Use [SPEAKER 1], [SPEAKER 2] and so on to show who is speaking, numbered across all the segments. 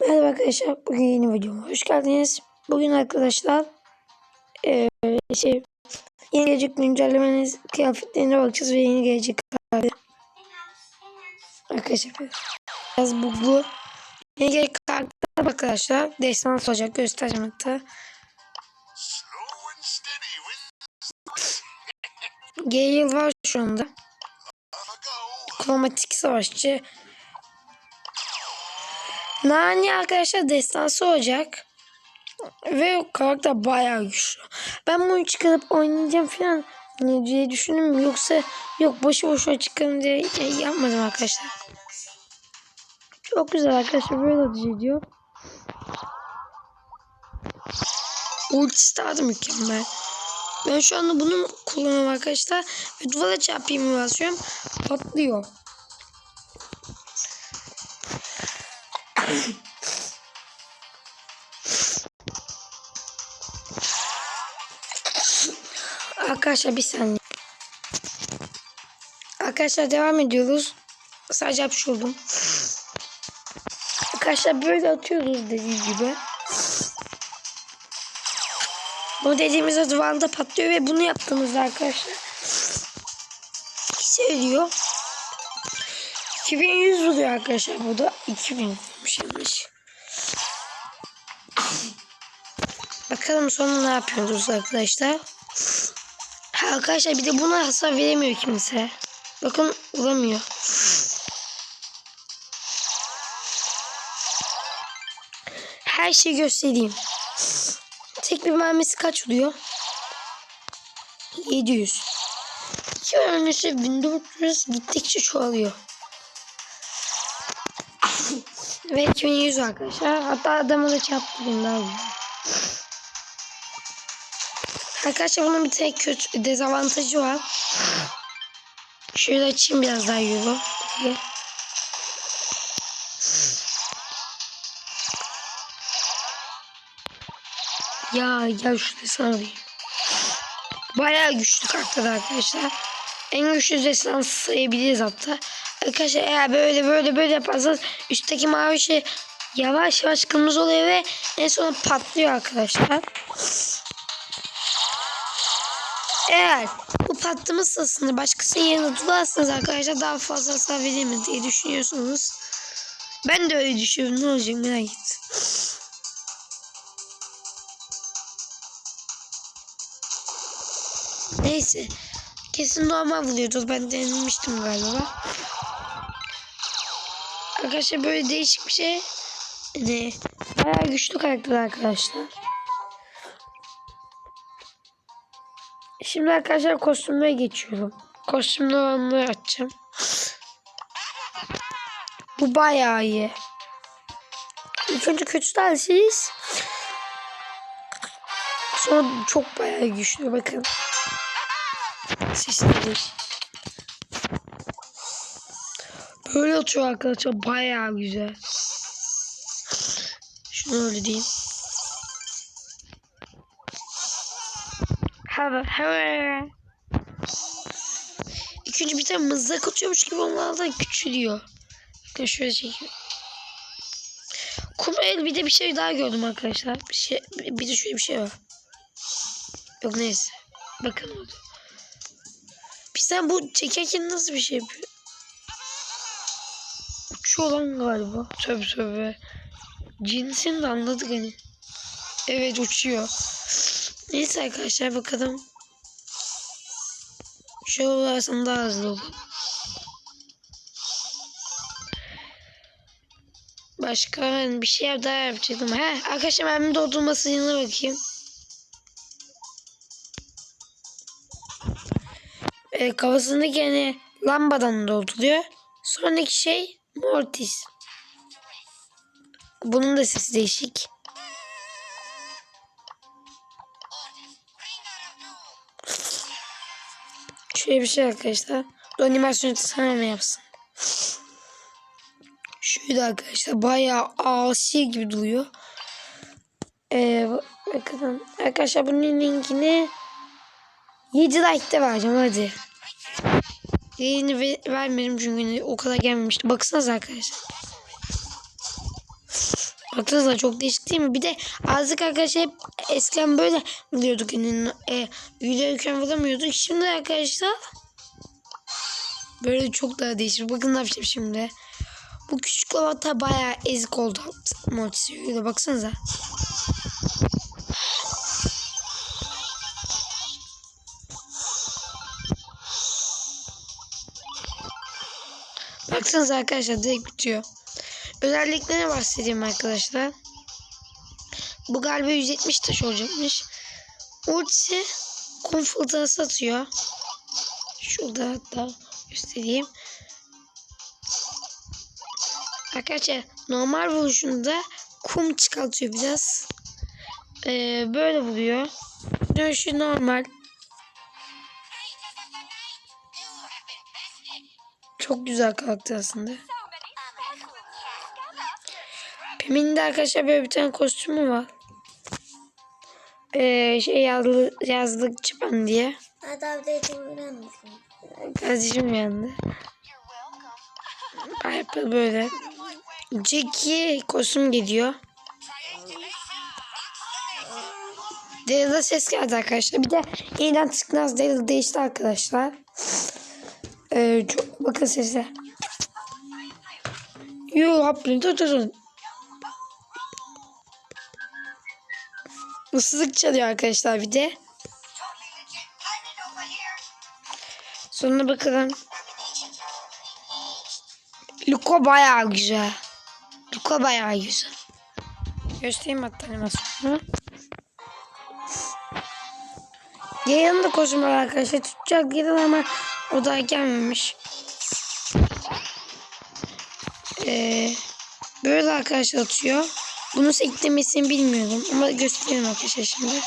[SPEAKER 1] Merhaba arkadaşlar. Bugün yeni videoma hoş geldiniz. Bugün arkadaşlar eee şey yeni gelecek güncellemeniz kıyafetlerine bakacağız ve yeni gelecek kıyafet. Arkadaşlar biraz buglu. Yeni gelecek karakter arkadaşlar. Destansı olacak göstereceğim hatta. Gale var şu anda. Kromatik savaşçı. Nani arkadaşlar destansı olacak. Ve karakter bayağı güçlü. Ben bunu çıkarıp oynayacağım falan diye düşündüm. Yoksa yok boşu boşuna çıkarım diye şey yapmadım arkadaşlar. Çok güzel arkadaşlar böyle ateş ediyor. Ultisi daha da mükemmel. Ben şu anda bunu kullanıyorum arkadaşlar. Ve duvara çarpayım basıyorum. Patlıyor. Arkadaşlar bir saniye. Arkadaşlar devam ediyoruz. Sadece hapşurdum. Arkadaşlar böyle atıyoruz dediğim gibi. Bu dediğimizde duvarda patlıyor ve bunu yaptığımızda arkadaşlar hissediyor. 2100 vuruyor arkadaşlar bu da 2000 vurmuş yanlış. Bakalım sonra ne yapıyoruz arkadaşlar. Arkadaşlar bir de buna hasar veremiyor kimse. Bakın vuramıyor. Her şeyi göstereyim. Tek bir mermisi kaç oluyor? 700. İki mermisi 1400 gittikçe çoğalıyor. Ve 2100 arkadaşlar. Hatta adamı da çarptı benim daha. Arkadaşlar bunun bir tek kötü dezavantajı var. Şöyle açayım biraz daha diye. Ya gel şu destan alayım. Bayağı güçlü kartlar arkadaşlar. En güçlü destan sayabiliriz hatta. Arkadaşlar eğer böyle böyle böyle yaparsanız üstteki mavi şey yavaş yavaş kırmızı oluyor ve en son patlıyor arkadaşlar. Eğer bu patlama sırasında başkasının yerine tutarsanız arkadaşlar daha fazla hasar verir mi diye düşünüyorsunuz. Ben de öyle düşünüyorum. Ne olacak merak et. Neyse. Kesin normal vuruyordur. Ben denemiştim galiba. Arkadaşlar böyle değişik bir şey. Ne? Bayağı güçlü karakter arkadaşlar. Şimdi arkadaşlar kostümlere geçiyorum. Kostümlü olanları açacağım. Bu bayağı iyi. İlk önce kötü dersiniz. Sonra çok bayağı güçlü bakın. Sesleri. Böyle atıyor arkadaşlar bayağı güzel. Şunu öyle diyeyim. İkinci bir tane mızrak atıyormuş gibi onlardan küçülüyor. Bakın şöyle çekeyim. Kum el bir de bir şey daha gördüm arkadaşlar. Bir şey bir de şöyle bir şey var. Yok neyse. Bakın oldu. Bizden bu çekerken nasıl bir şey yapıyor? Uçuyor lan galiba. Tövbe tövbe. Cinsini de anladık hani. Evet uçuyor. Neyse arkadaşlar bakalım. Şöyle olarsam daha hızlı olur. Başka hani bir şey daha yapacaktım. He arkadaşlar ben doldurması yanına bakayım. e, kafasındaki hani lambadan dolduruyor. Sonraki şey Mortis. Bunun da sesi değişik. Şöyle bir şey arkadaşlar. Bu animasyonu sana ne yapsın? Şöyle arkadaşlar bayağı asi gibi duruyor. Ee, bakın arkadaşlar bunun linkini 7 like'da vereceğim hadi. Yayını ve vermedim çünkü o kadar gelmemişti. Baksanıza arkadaşlar. Baksanıza çok değişik değil mi? Bir de azıcık arkadaşlar hep eskiden böyle vuruyorduk. Yani, e, videoyken vuramıyorduk. Şimdi arkadaşlar böyle çok daha değişik. Bakın ne yapacağım şimdi. Bu küçük lavata bayağı ezik oldu. Motisyonu baksanıza. Baksanıza arkadaşlar direkt bitiyor. Özelliklerine bahsedeyim arkadaşlar. Bu galiba 170 taş olacakmış. Ultisi kum fırtınası atıyor. Şurada hatta göstereyim. Arkadaşlar normal vuruşunda kum çıkartıyor biraz. Ee, böyle vuruyor. Dönüşü normal. Çok güzel karakter aslında. Pem'in de arkadaşlar böyle bir tane kostümü var. Ee, şey yazlı, yazlık çıpan diye.
[SPEAKER 2] Hatta bir de öğrenir misin?
[SPEAKER 1] Kardeşim yandı. Piper böyle. Jackie kostüm geliyor. Daryl'a ses geldi arkadaşlar. Bir de yeniden tıknaz Daryl değişti arkadaşlar. Ee, çok bakın sese. Yo hapını tut tut. Isızlık çalıyor arkadaşlar bir de. Sonra bakalım. Luko bayağı güzel. Luko bayağı güzel. Göstereyim hatta animasyonu. Yayın da koşum arkadaşlar. Tutacak yılın ama o daha gelmemiş. Ee, böyle arkadaşlar atıyor. Bunu eklemesini bilmiyorum ama göstereyim arkadaşlar şimdi.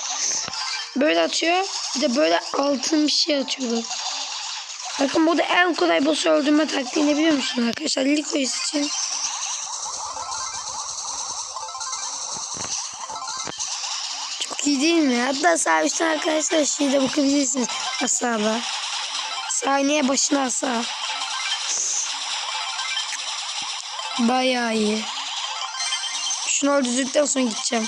[SPEAKER 1] Böyle atıyor. Bir de böyle altın bir şey atıyorlar. Bakın burada en kolay boss öldürme taktiğini biliyor musunuz arkadaşlar? Likois için. Çok iyi değil mi? Hatta sağ üstten arkadaşlar şeyde bakabilirsiniz. Asala. Saniye başına asa. Bayağı iyi. Şunu öldürdükten sonra gideceğim.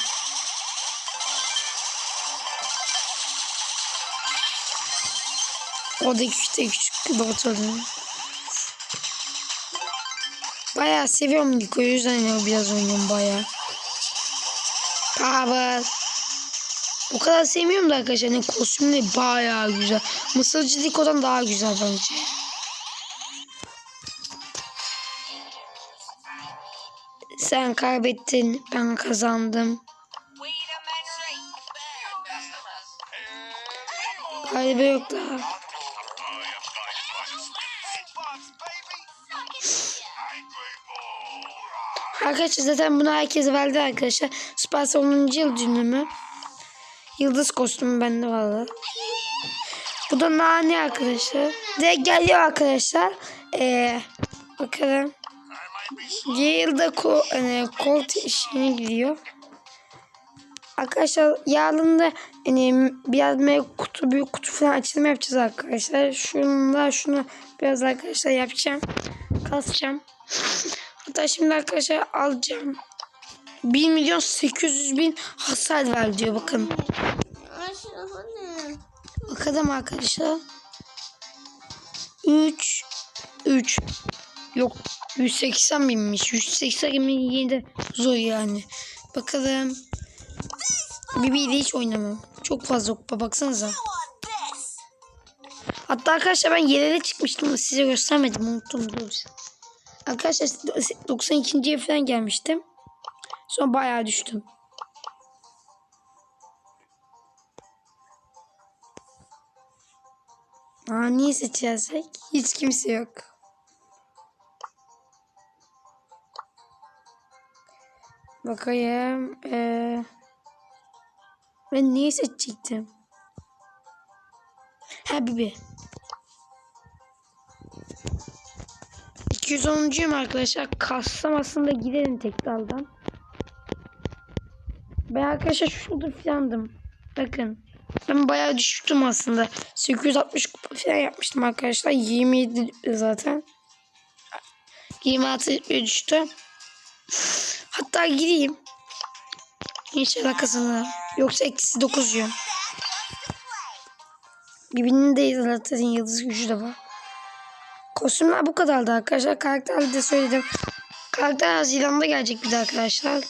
[SPEAKER 1] Oradaki işte küçük bot oluyor. Bayağı seviyorum Niko'yu. O yüzden biraz oynuyorum bayağı. Power. O kadar sevmiyorum da arkadaşlar. Kostümü de bayağı güzel. Mısırcı Niko'dan daha güzel bence. Sen kaybettin. Ben kazandım. Galiba yok daha. Arkadaşlar zaten bunu herkes verdi arkadaşlar. Süpersel 10. yıl dönümü. Yıldız kostümü bende vardı. Bu da nane arkadaşlar. De geliyor arkadaşlar. Ee, bakalım. Yılda ko, hani, kolt işine gidiyor. Arkadaşlar yarın da hani biraz kutu büyük kutu falan açılımı yapacağız arkadaşlar. Şunla şunu biraz arkadaşlar yapacağım. Kasacağım. Hatta şimdi arkadaşlar alacağım. 1 milyon 800 bin hasar ver diyor bakın. Bakalım arkadaşlar. 3 3 Yok 180 binmiş. 180 bin yine de zor yani. Bakalım. Bibi hiç oynamam. Çok fazla kupa baksanıza. Hatta arkadaşlar ben yerlere çıkmıştım ama size göstermedim. Unuttum. Dur. Arkadaşlar 92. falan gelmiştim. Sonra bayağı düştüm. Aa, niye seçersek? Hiç kimse yok. Bakayım. Ee, ben niye seçecektim? Ha Bibi. 210'cuyum arkadaşlar. Kassam aslında gidelim tek daldan. Ben arkadaşlar şurada filandım. Bakın. Ben bayağı düştüm aslında. 860 kupa falan yapmıştım arkadaşlar. 27 zaten. 26 düştü. Hatta gireyim. Hiç alakasını. Yoksa eksi 9 yiyorum. Birbirinin de zaten yıldız gücü de var. Kostümler bu kadardı arkadaşlar. Karakterleri de söyledim. Karakter Haziran'da gelecek bir de arkadaşlar.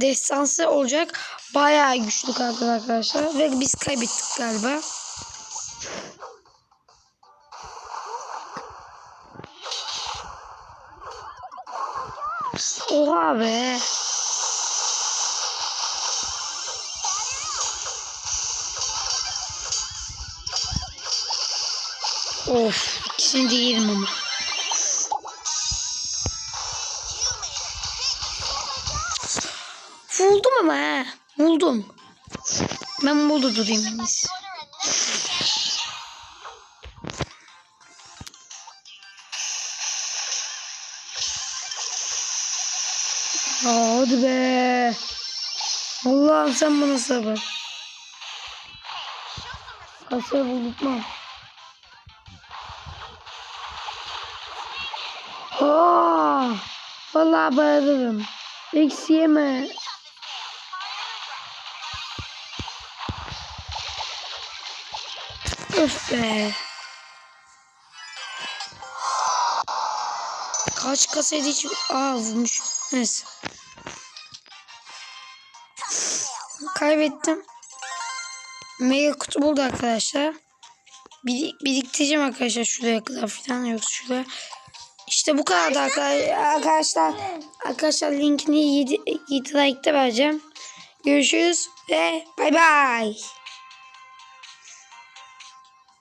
[SPEAKER 1] Destansı olacak. Bayağı güçlü karakter arkadaşlar. Ve biz kaybettik galiba. Oha be. Of ikisini de ama. Buldum ama he. Buldum. Ben burada durayım. Hadi be. Allah'ım sen bana sabır. Hasar bulutmam. Aa, vallahi bayılırım. Eksi yeme. Öf be. Kaç kasaydı hiç... Aa vurmuş. Neyse. Kaybettim. Mega kutu buldu arkadaşlar. Bir, biriktireceğim arkadaşlar şuraya kadar falan yoksa şuraya. İşte bu kadar da arkadaşlar. Arkadaşlar, arkadaşlar linkini 7, 7 like'da vereceğim. Görüşürüz ve bay bay.